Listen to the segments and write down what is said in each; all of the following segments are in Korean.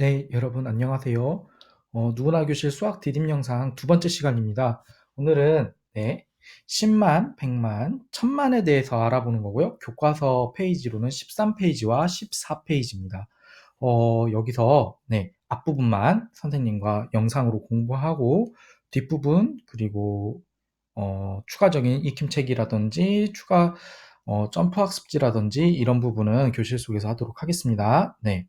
네, 여러분 안녕하세요. 어, 누구나 교실 수학 디딤 영상 두 번째 시간입니다. 오늘은 네, 10만, 100만, 1000만에 대해서 알아보는 거고요. 교과서 페이지로는 13페이지와 14페이지입니다. 어, 여기서 네, 앞부분만 선생님과 영상으로 공부하고 뒷부분 그리고 어, 추가적인 익힘책이라든지 추가 어, 점프 학습지라든지 이런 부분은 교실 속에서 하도록 하겠습니다. 네.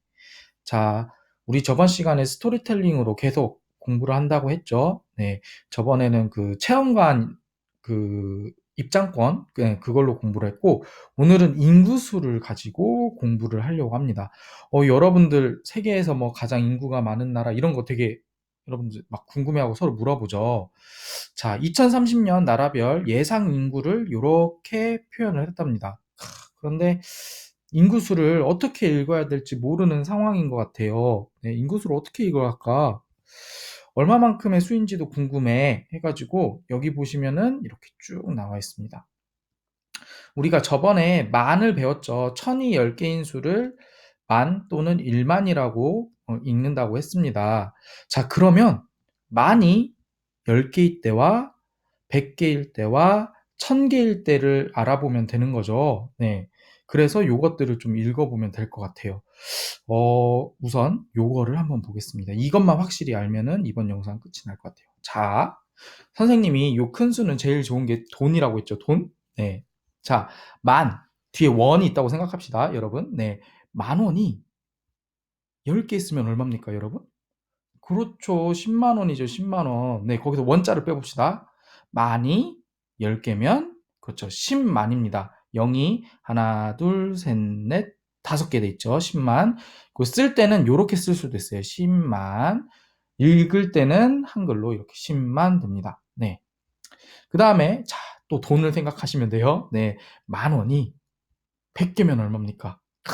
자, 우리 저번 시간에 스토리텔링으로 계속 공부를 한다고 했죠. 네. 저번에는 그 체험관 그 입장권 네, 그걸로 공부를 했고 오늘은 인구수를 가지고 공부를 하려고 합니다. 어, 여러분들 세계에서 뭐 가장 인구가 많은 나라 이런 거 되게 여러분들 막 궁금해하고 서로 물어보죠. 자, 2030년 나라별 예상 인구를 이렇게 표현을 했답니다. 그런데 인구수를 어떻게 읽어야 될지 모르는 상황인 것 같아요. 네, 인구수를 어떻게 읽어야 할까? 얼마만큼의 수인지도 궁금해 해가지고 여기 보시면은 이렇게 쭉 나와 있습니다. 우리가 저번에 만을 배웠죠. 천이 10개인 수를 만 또는 1만이라고 어, 읽는다고 했습니다. 자, 그러면 만이 10개일 때와 100개일 때와 1000개일 때를 알아보면 되는 거죠. 네. 그래서 요것들을 좀 읽어보면 될 것 같아요. 어, 우선 요거를 한번 보겠습니다. 이것만 확실히 알면은 이번 영상 끝이 날 것 같아요. 자, 선생님이 요 큰 수는 제일 좋은 게 돈이라고 했죠. 돈? 네. 자, 만. 뒤에 원이 있다고 생각합시다. 여러분. 네. 만 원이 10개 있으면 얼마입니까, 여러분? 그렇죠. 10만 원이죠. 10만 원. 네, 거기서 원자를 빼봅시다. 만이 10개면 그렇죠. 10만입니다. 0이 하나, 둘, 셋, 넷, 다섯 개 돼 있죠. 10만. 그쓸 때는 이렇게 쓸 수도 있어요. 10만. 읽을 때는 한글로 이렇게 10만 됩니다. 네. 그 다음에 자, 또 돈을 생각하시면 돼요. 네. 만 원이 100개면 얼마입니까? 크,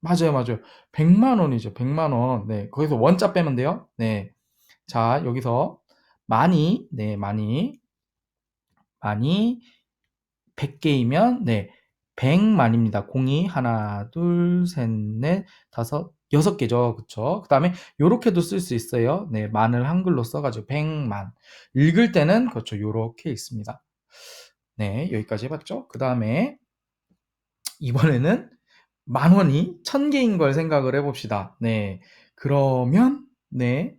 맞아요, 맞아요. 100만 원이죠. 100만 원. 네. 거기서 원자 빼면 돼요. 네. 자, 여기서 많이, 네, 많이, 많이 100개이면, 네, 100만입니다. 공이 하나, 둘, 셋, 넷, 다섯, 여섯 개죠. 그쵸? 그 다음에 요렇게도 쓸 수 있어요. 네, 만을 한글로 써가지고 100만. 읽을 때는 그렇죠. 요렇게 읽습니다. 네, 여기까지 해봤죠? 그 다음에 이번에는 만 원이 천 개인 걸 생각을 해봅시다. 네, 그러면 네,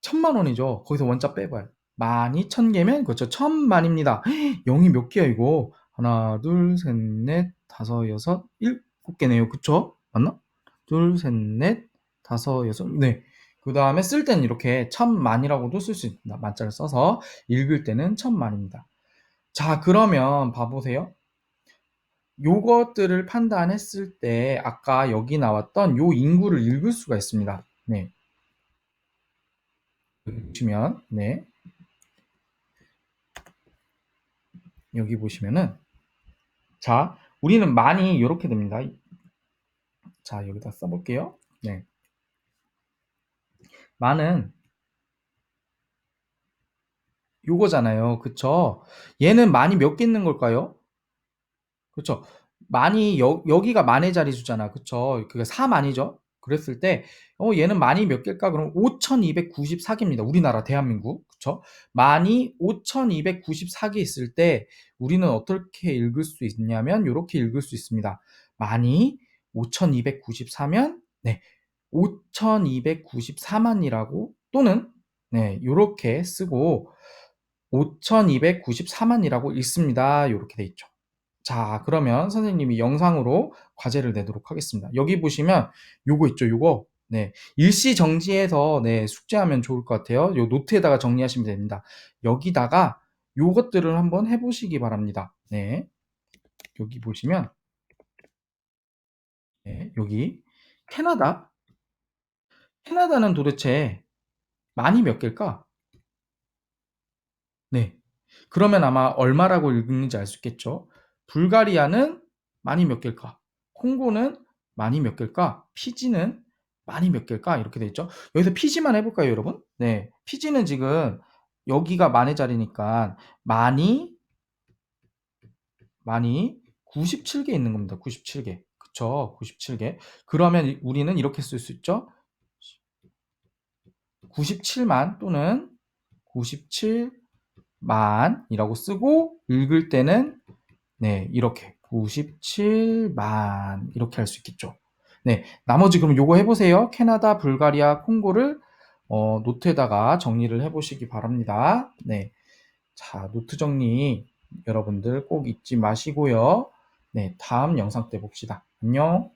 천만 원이죠. 거기서 원자 빼봐요. 만이 천 개면 그렇죠. 천만입니다. 0이 몇 개야 이거? 하나, 둘, 셋, 넷, 다섯, 여섯, 일곱 개네요. 그쵸? 맞나? 둘, 셋, 넷, 다섯, 여섯, 네. 그 다음에 쓸 때는 이렇게 천만이라고도 쓸 수 있습니다. 만자를 써서 읽을 때는 천만입니다. 자, 그러면 봐보세요. 요것들을 판단했을 때 아까 여기 나왔던 요 인구를 읽을 수가 있습니다. 네. 보시면 네. 여기 보시면은 자, 우리는 많이 이렇게 됩니다. 자, 여기다 써볼게요. 네. 많은 요거잖아요. 그쵸? 얘는 많이 몇 개 있는 걸까요? 그쵸? 많이 여, 여기가 만의 자리수잖아. 그쵸? 그게 4만이죠? 그랬을 때, 어, 얘는 만이 몇 개일까? 그럼 5294개입니다. 우리나라 대한민국. 그쵸? 만이 5294개 있을 때, 우리는 어떻게 읽을 수 있냐면, 이렇게 읽을 수 있습니다. 만이 5294면, 네, 5294만이라고, 또는, 네, 이렇게 쓰고, 5294만이라고 읽습니다. 이렇게 돼 있죠. 자, 그러면 선생님이 영상으로 과제를 내도록 하겠습니다. 여기 보시면 요거 있죠, 요거. 네. 일시 정지해서 네, 숙제하면 좋을 것 같아요. 요 노트에다가 정리하시면 됩니다. 여기다가 요것들을 한번 해 보시기 바랍니다. 네. 여기 보시면 네, 여기 캐나다 캐나다는 도대체 많이 몇 개일까? 네. 그러면 아마 얼마라고 읽는지 알 수 있겠죠? 불가리아는 많이 몇 개일까? 콩고는 많이 몇 개일까? 피지는 많이 몇 개일까? 이렇게 돼 있죠. 여기서 피지만 해볼까요, 여러분? 네. 피지는 지금 여기가 만의 자리니까 많이 많이 97개 있는 겁니다. 97개. 그쵸? 97개. 그러면 우리는 이렇게 쓸 수 있죠. 97만 또는 97만이라고 쓰고 읽을 때는 네, 이렇게 97만 이렇게 할 수 있겠죠. 네, 나머지 그럼 요거 해보세요. 캐나다, 불가리아, 콩고를 어, 노트에다가 정리를 해보시기 바랍니다. 네, 자 노트 정리 여러분들 꼭 잊지 마시고요. 네, 다음 영상 때 봅시다. 안녕.